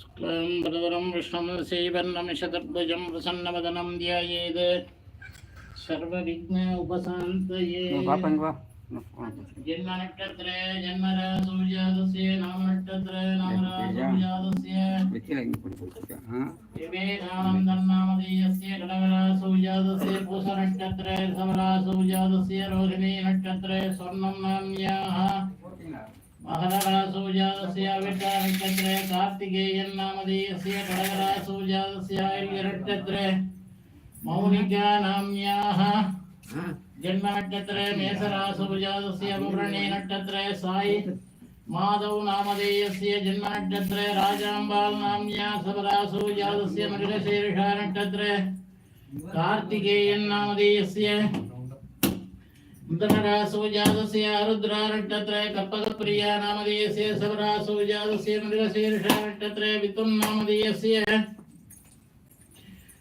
शुक्लाम्बरधरं विष्णुं श्रीवर्णमिषदर्भुजं प्रसन्नवदनं பாப்பாங்க வா जन्मनक्षत्रे जन्मरासूर्यादस्य नामनक्षत्रे नामरासूर्यादस्य வெத்தில இங்கே போட்டு கொடுத்துருக்கேன் ஆ विवेकानन्दं नामधेयस्य कडवरासूर्यादस्य पूषनक्षत्रे समरासूर्यादस्य रोहिणी नक्षत्रे स्वर्णं नाम्याः महररासूर्यादस्य विट्टानक्षत्रे कार्तिकेयन् नामधेयस्य कडवरासूर्यादस्य आर्यनक्षत्रे मौनिका नाम्याः जन्मनक्षत्रे मेषरासूर्यादस्य मुरणे नक्षत्रे साई माधव नामधेयस्य जन्मनक्षत्रे राजाम्बाल् नाम्या सबरासूर्यादस्य मृगशीर्षा नक्षत्रे कार्तिकेयन् नामधेयस्य मृगरासूर्यादस्य रुद्रा नक्षत्रे कल्पकप्रिया नामधेयस्य सबरासूर्यादस्य मृगशीर्षा नक्षत्रे वितुम् नामधेयस्य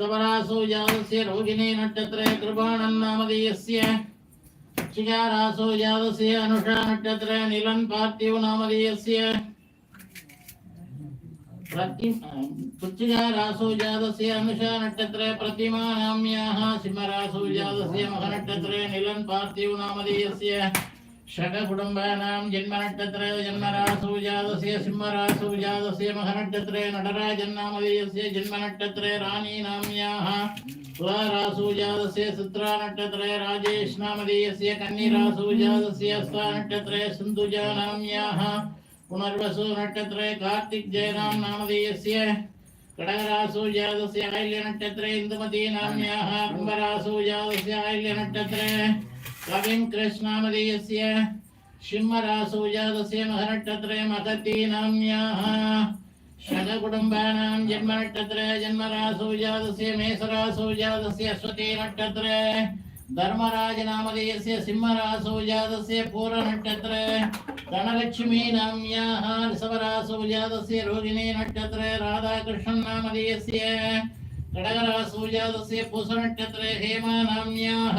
स्वरासो यावस्य रोहिणे नक्षत्रे कृपाणं नामधेयस्य शिखारासो यावस्य अनुषा नक्षत्रे नीलन् पार्थिव नामधेयस्य पुच्छिकारासो जातस्य अनुषा नक्षत्रे प्रतिमा नाम्याः सिंहरासो जातस्य महनक्षत्रे नीलन् पार्थिव नामधेयस्य शककुटुम्बानां जन्मनक्षत्रे जन्मरासौ जातस्य सिंहरासौ जातस्य महनक्षत्रे नटराजन्नामधेयस्य जन्मनक्षत्रे रानी नाम्याः तुलारासौ जातस्य सुत्रानक्षत्रे राजेशनामधेयस्य कन्निरासौ जातस्य हस्तानक्षत्रे सिन्धुजा नाम्याः पुनर्वसु नक्षत्रे कार्तिकजयनां नामधेयस्य கடகராசோ ஜாதசிய ஆயில்ய நட்சத்திர இந்துமதி நாமியாக கும்பராசோ ஜாதசிய ஆயில்ய நட்சத்திர कविं कृष्णामदीयस्य सिंहरासूजातस्य महरट्टत्रयमहतीनाम्याः शतकुटुम्बानां जन्मनट्टत्रे जन्मरासूजातस्य मेसरासूजातस्य अश्वतीनट्टत्रे। धर्मराजनामधेयस्य सिंहरासूजातस्य पूर्णनक्षत्रे धनलक्ष्मीनाम्याः ऋषभरासूजातस्य रोहिणीनक्षत्रे राधाकृष्णन्नामधेयस्य कडगरासूजातस्य पूषनक्षत्रे हेमानाम्याः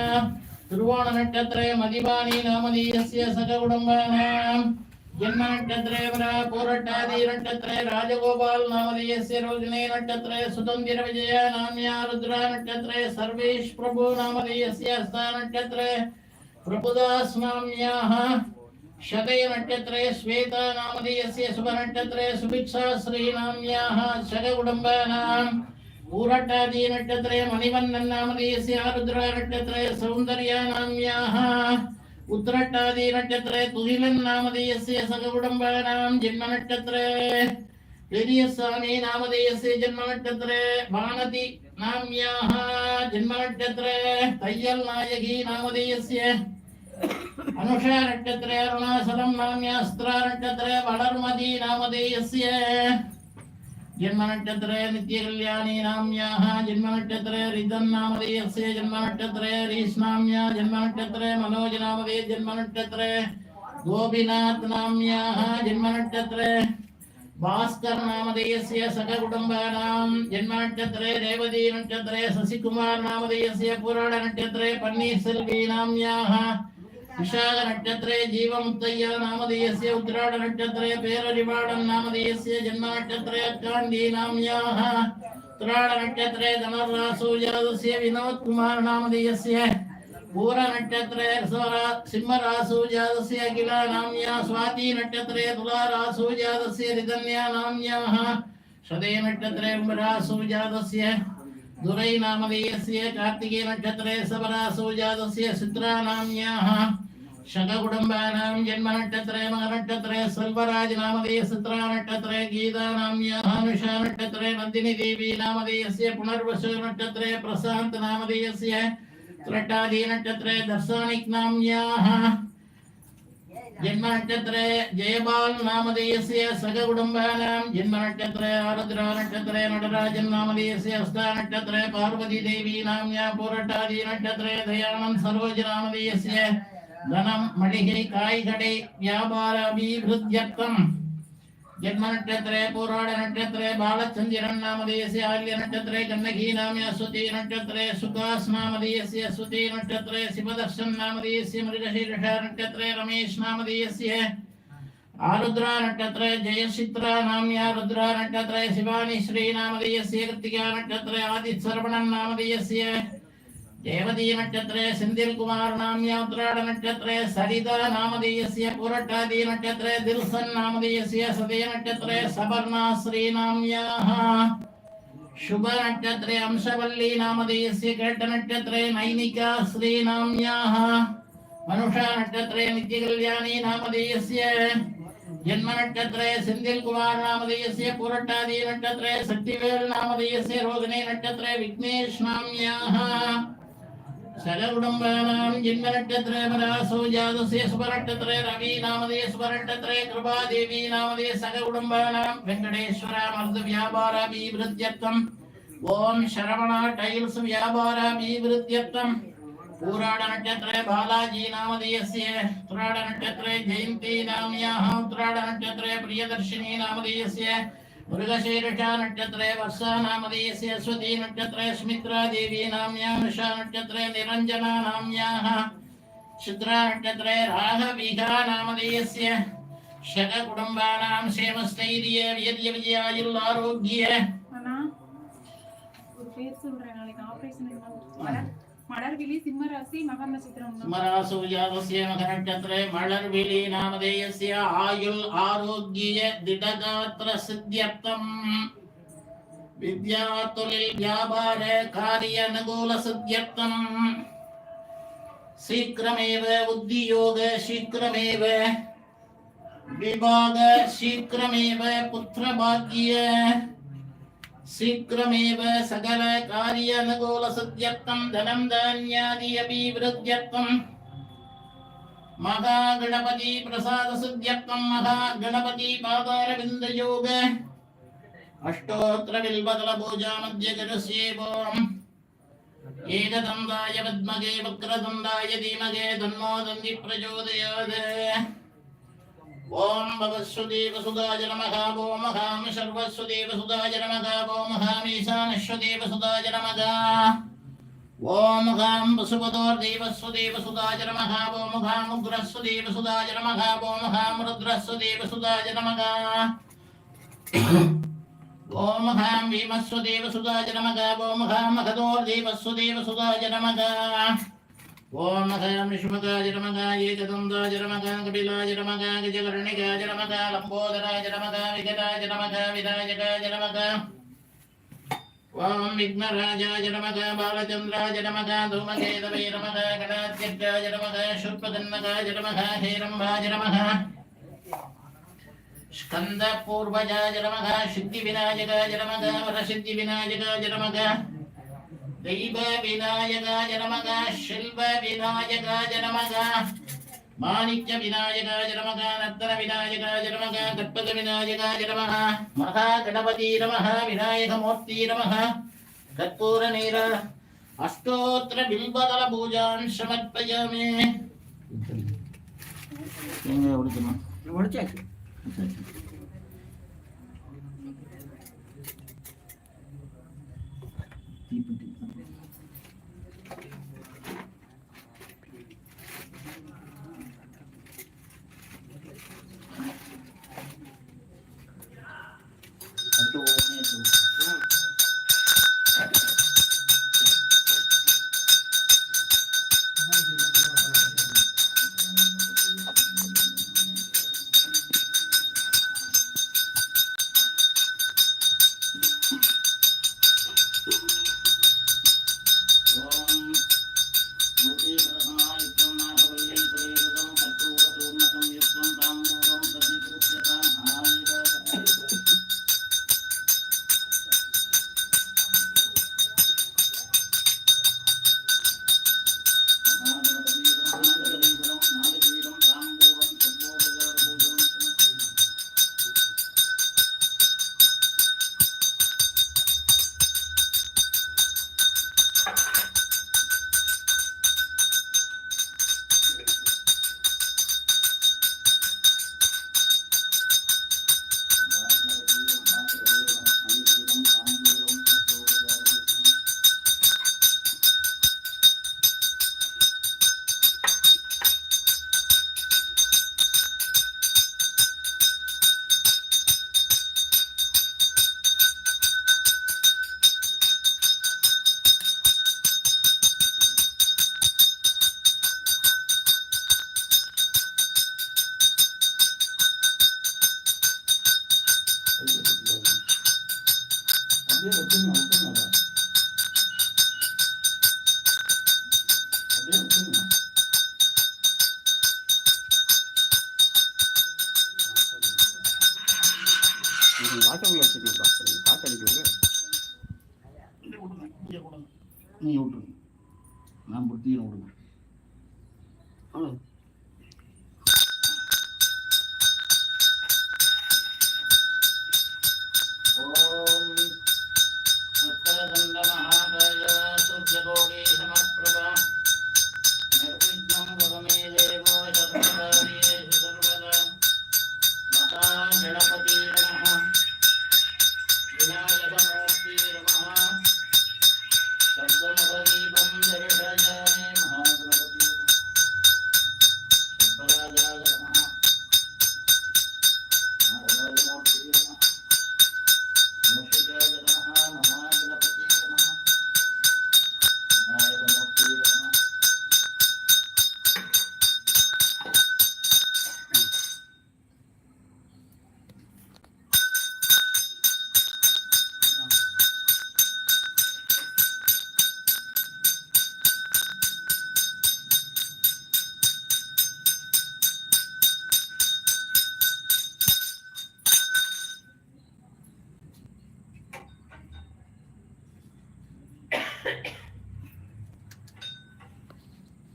रविकुमार नाम्याः तिरुवोणनक्षत्रे मदिवाणी नामधेयस्य सककुटुम्बानां जन्मनक्षत्रे पूरट्टादि नक्षत्रे राजगोपाल नामधेयस्य रोहिणी नक्षत्रे सुतन्दिर विजय नाम्या रुद्रा नक्षत्रे सर्वेश प्रभु नामधेयस्य हस्ता नक्षत्रे प्रभुदास नाम्याः शतय नक्षत्रे श्वेता नामधेयस्य शुभनक्षत्रे सुभिक्षा श्रीनाम्याः शगकुटुम्बानाम् ஊரட்டாதி நட்சத்திரய மணிவண்ணன் நாமதேசி ஆருத்ரா நட்சத்திரய சௌந்தர்யா நாமியாக உத்திரட்டாதி நட்சத்திரே துகிலன் நாமதேசிய சகவுடம்பானாம் ஜென்ம நட்சத்திரே. பெரிய சுவாமி நாமதேசிய ஜென்ம நட்சத்திரே. வானதி நாமியாக ஜென்ம நட்சத்திரே. தையல் நாயகி நாமதேசிய அனுஷா நட்சத்திரே அருணாசலம் நாமியாஸ்திரா நட்சத்திரே. வளர்மதி நாமதேசிய ஜென்மநட்சத்திர நித்திய கல்யாணி நாமியாக ஜென்மநட்சத்திர ரிதன் நாமதே அஸ்ய ஜென்மநட்சத்திர ரீஷ்ணாமியா ஜென்மநட்சத்திர மனோஜ் நாமதே ஜென்மநட்சத்திர கோபிநாத் நாமியாக ஜென்மநட்சத்திர பாஸ்கர் நாமதேயஸ்ய சககுடும்பானாம் ஜென்மநட்சத்திரே ரேவதி நட்சத்திரே சசிகுமார் நாமதேயஸ்ய புராண பன்னீர்செல்வி நாமியாக विशाख नक्षत्रे जीवमुत्तय्य नामधेयस्य उत्तराढ नक्षत्रे पेररिवाडं नामधेयस्य जन्म नक्षत्रे काण्डी नाम्याः उत्तराढ नक्षत्रे धनुर्रासो जातस्य विनोद कुमार नामधेयस्य। पूर नक्षत्रे सिंहरासो जातस्य अखिला नाम्या स्वाति नक्षत्रे जातस्य रिदन्या नाम्याः शदे नक्षत्रे जातस्य दुरै नामधेयस्य कार्तिके नक्षत्रे सबरासो जातस्य चित्रा नाम्याः शतकुटुम्बानां जन्मनक्षत्रे मगनक्षत्रे सर्वराज नामधेय चित्रा नक्षत्रे गीता नाम्याः अनुषा नक्षत्रे नन्दिनी देवी नामधेयस्य पुनर्वसु नक्षत्रे प्रशान्त नामधेयस्य जन्मनक्षत्रे जयबाल नामधेयस्य सगकुटुम्बानां जन्मनक्षत्रे आरुद्रा नक्षत्रे नटराजन् नामधेयस्य हस्ता नक्षत्रे पार्वती देवी नाम्या पोरटादी नक्षत्रे दयानन्द सरोज नामधेयस्य धनं मणिः कायिकडे व्यापाराभिवृद्ध्यर्थम् जन्मनक्षत्रे पुराणनक्षत्रे बालचन्द्रन् नामधेयस्य आल्यनक्षत्रे कन्नकी नाम्या सुति नक्षत्रे सुकास् नामधेयस्य सुति नक्षत्रे शिवदर्शन नामधेयस्य मृगशीर्षा नक्षत्रे रमेश नामधेयस्य आरुद्रा नक्षत्रे जयचित्रा नाम्या रुद्रा नक्षत्रे शिवानी श्री नामधेयस्य कृत्तिका नक्षत्रे आदित्सर्वणन् नामधेयस्य देवती नक्षत्रे सेन्दिल कुमार नाम्या उत्तराढ नक्षत्रे सरिता नामधेयस्य पुरटादी नक्षत्रे दिल्सन नामधेयस्य सदे नक्षत्रे सवर्णा श्री नाम्याः शुभ नक्षत्रे अंशवल्ली नामधेयस्य केट नक्षत्रे नैनिका श्री नाम्याः मनुषा नक्षत्रे नित्यकल्याणी नामधेयस्य जन्म नक्षत्रे सेन्दिल कुमार नामधेयस्य पुरटादी नक्षत्रे शक्तिवेल नामधेयस्य रोहिणी नक्षत्रे विघ्नेश नाम्याः சகருடம்பானாம் ஜென்ம நட்சத்திரே மராசோ ஜாதசிய சுபநட்சத்திரே ரவி நாமதே சுபநட்சத்திரே கிருபாதேவி நாமதே சகருடம்பானாம் வெங்கடேஸ்வர மருது வியாபார அபிவிருத்தியத்துவம் ஓம் சரவணா டைல்ஸ் வியாபார அபிவிருத்தியத்துவம் பூராட நட்சத்திரே பாலாஜி நாமதேயஸ்ய உத்ராட நட்சத்திரே ஜெயந்தி நாமியாக உத்ராட நட்சத்திரே பிரியதர்ஷினி நாமதேயஸ்ய मृगशीर्षा नक्षत्रे वर्षा नामधेयस्य अश्वती नक्षत्रे स्मित्रा देवी नाम्या निशा नक्षत्रे निरञ्जना नाम्याः शुद्रा नक्षत्रे राघविघा नामधेयस्य शतकुटुम्बानां क्षेमस्थैर्य वीर्य மலர்விழி சிம்மராசி மகம் நட்சத்திரம் சிம்மராசூயாவசிய மக நட்சத்திரே மலர்விழி நாமதேயஸ்ய ஆயுள் ஆரோக்கிய திடகாத்திர சித்தியர்த்தம். வித்யா தொழில் வியாபார காரிய அனுகூல சித்தியர்த்தம். சீக்கிரமேவ உத்தியோக சீக்கிரமேவ விவாக சீக்கிரமேவ புத்திர பாக்கிய शीघ्रमेव सकल कार्य अनुकूल सिद्ध्यर्थं धनं धान्यादि अभिवृद्ध्यर्थं महागणपति प्रसाद सिद्ध्यर्थं महागणपति पादारविन्द योग अष्टोत्र बिल्बदल पूजा मध्य करस्येवम् एकदन्दाय विद्महे वक्रतुण्डाय धीमहे तन्नो दन्ति प्रचोदयात् ఓం భవస్వదేవసుదాయ నమ గోమహామి సర్వస్వదేవసుదాయ నమ గోమహామీశానశ్వదేవసుదాయ నమ. ఓం ఘాం వసుపతోర్దేవస్వదేవసుదాయ నమ గోముఘాముగ్రస్వదేవసుదాయ నమ గోముఘామురుద్రస్వదేవసుదాయ నమ. ఓం ఘాం భీమస్వదేవసుదాయ నమ గోముఘామఖదోర్దేవస్వదేవసుదాయ నమ. ओम नखयामिष्मताजरमदायै कदम्बाजरमदाङ्कबिलाजरमदाङ्कजकर्णिकाजरमदा लम्बोदराजरमदाविजटाजरमदाविराजटाजरमदा ओम विघ्नराजाजरमदा बालचन्द्राजरमदा धूमकेतवैरमदा गणाध्यक्षाजरमदा शुल्पदन्नकाजरमदा हेरम्भाजरमदा स्कन्दपूर्वजाजरमदा सिद्धिविनायकाजरमदा वरसिद्धिविनायकाजरमदा தெய்வ விநாயகாய நமகா செல்வ விநாயகாய நமகா. மாணிக்க விநாயகாய நமகா நத்தன விநாயகாய நமகா கற்பக விநாயகாய நமகா. மகா கணபதி நமகா விநாயகமூர்த்தி நமகா. கற்பூர நீர அஷ்டோத்திர பில்வதல பூஜான் சமர்ப்பயாமே. எங்க உடுக்கணும்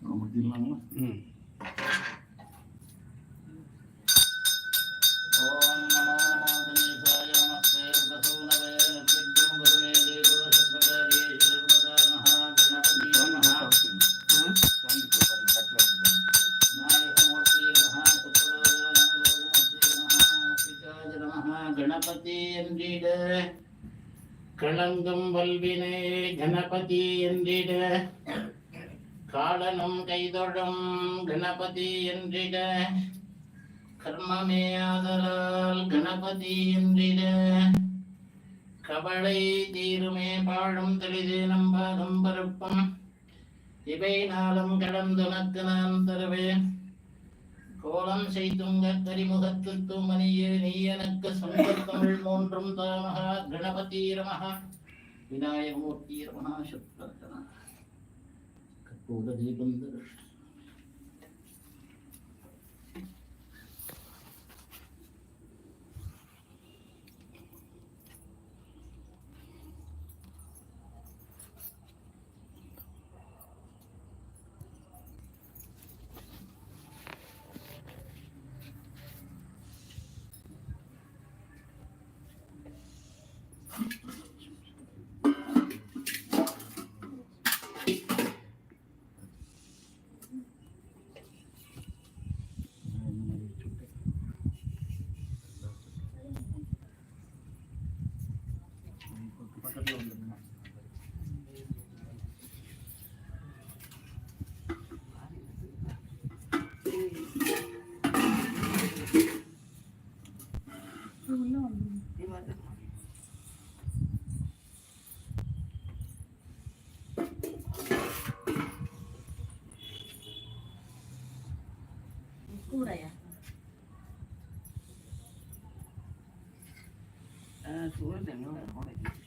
Ano, magdilang na. Hmm. களங்கம் வல்வினை கணபதி என்றிட. காலனும் கைதொழும் கணபதி என்றிட. கர்மமே ஆதலால் கணபதி என்றிட. கவலை தீருமே பாழும் தெளிதே நம்பாகம் பருப்பம் இவை நாளும் கடந்துனக்கு நான் தருவேன். கோலம் செய்துங்க கரிமுகத்து தூமணியே நீ எனக்கு சம்பத்தமிழ் மூன்றும் தாமகா கணபதி ரமஹா விநாயகமூர்த்தி ரமணா சுப்ரத்தனா கற்பூர தீபம் 嗯，除了这 nay nó?